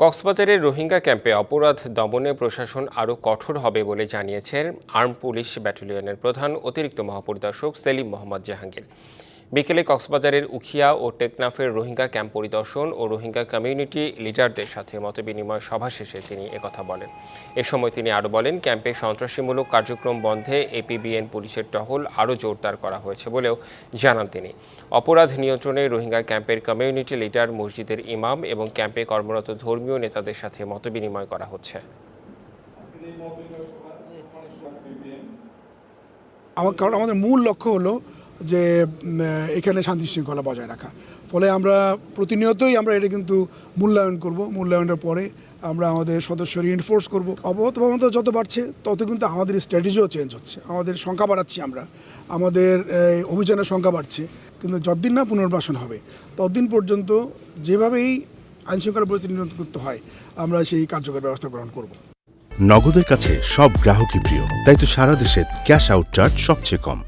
কক্সবাজারের রোহিঙ্গা ক্যাম্পে অপরাধ দমনে প্রশাসন আরও কঠোর হবে বলে জানিয়েছেন আর্ম পুলিশ ব্যাটালিয়নের প্রধান অতিরিক্ত মহাপরিদর্শক সেলিম মোহাম্মদ জাহাঙ্গীর। বিকেলে কক্সবাজারের উখিয়া ও টেকনাফের রোহিঙ্গা ক্যাম্প পরিদর্শন ও রোহিঙ্গা কমিউনিটি লিডারদের সাথে মতবিনিময় সভা শেষে তিনি একথা বলেন। এ সময় তিনি আরও বলেন, ক্যাম্পে সন্ত্রাসীমূলক কার্যক্রম বন্ধে এপিবিএন পুলিশের টহল আরও জোরদার করা হয়েছে বলেও জানান তিনি। অপরাধ নিয়ন্ত্রণে রোহিঙ্গা ক্যাম্পের কমিউনিটি লিডার মসজিদের ইমাম এবং ক্যাম্পে কর্মরত ধর্মীয় নেতাদের সাথে মতবিনিময় করা হচ্ছে। আমার কারণ আমাদের মূল লক্ষ্য হলো যে এখানে শান্তি শৃঙ্খলা বজায় রাখা। ফলে আমরা প্রতিনিয়তই আমরা এটা কিন্তু মূল্যায়ন করব। মূল্যায়নের পরে আমরা আমাদের সদস্য রিএনফোর্স করব। অবহতভাবতা যত বাড়ছে, তত কিন্তু আমাদের স্ট্র্যাটেজিও চেঞ্জ হচ্ছে। আমাদের সংখ্যা বাড়াচ্ছি আমরা। আমাদের অভিযানের সংখ্যা বাড়ছে। কিন্তু যতদিন না পুনর্বাসন হবে, ততদিন পর্যন্ত যেভাবেই আইনশৃঙ্খলা পরিস্থিতি নিয়ন্ত্রণ করতে হয়, আমরা সেই কার্যকর ব্যবস্থা গ্রহণ করব। নগদের কাছে সব গ্রাহকই প্রিয়। তাই তো সারা দেশে ক্যাশ আউট চার্জ সবচেয়ে কম।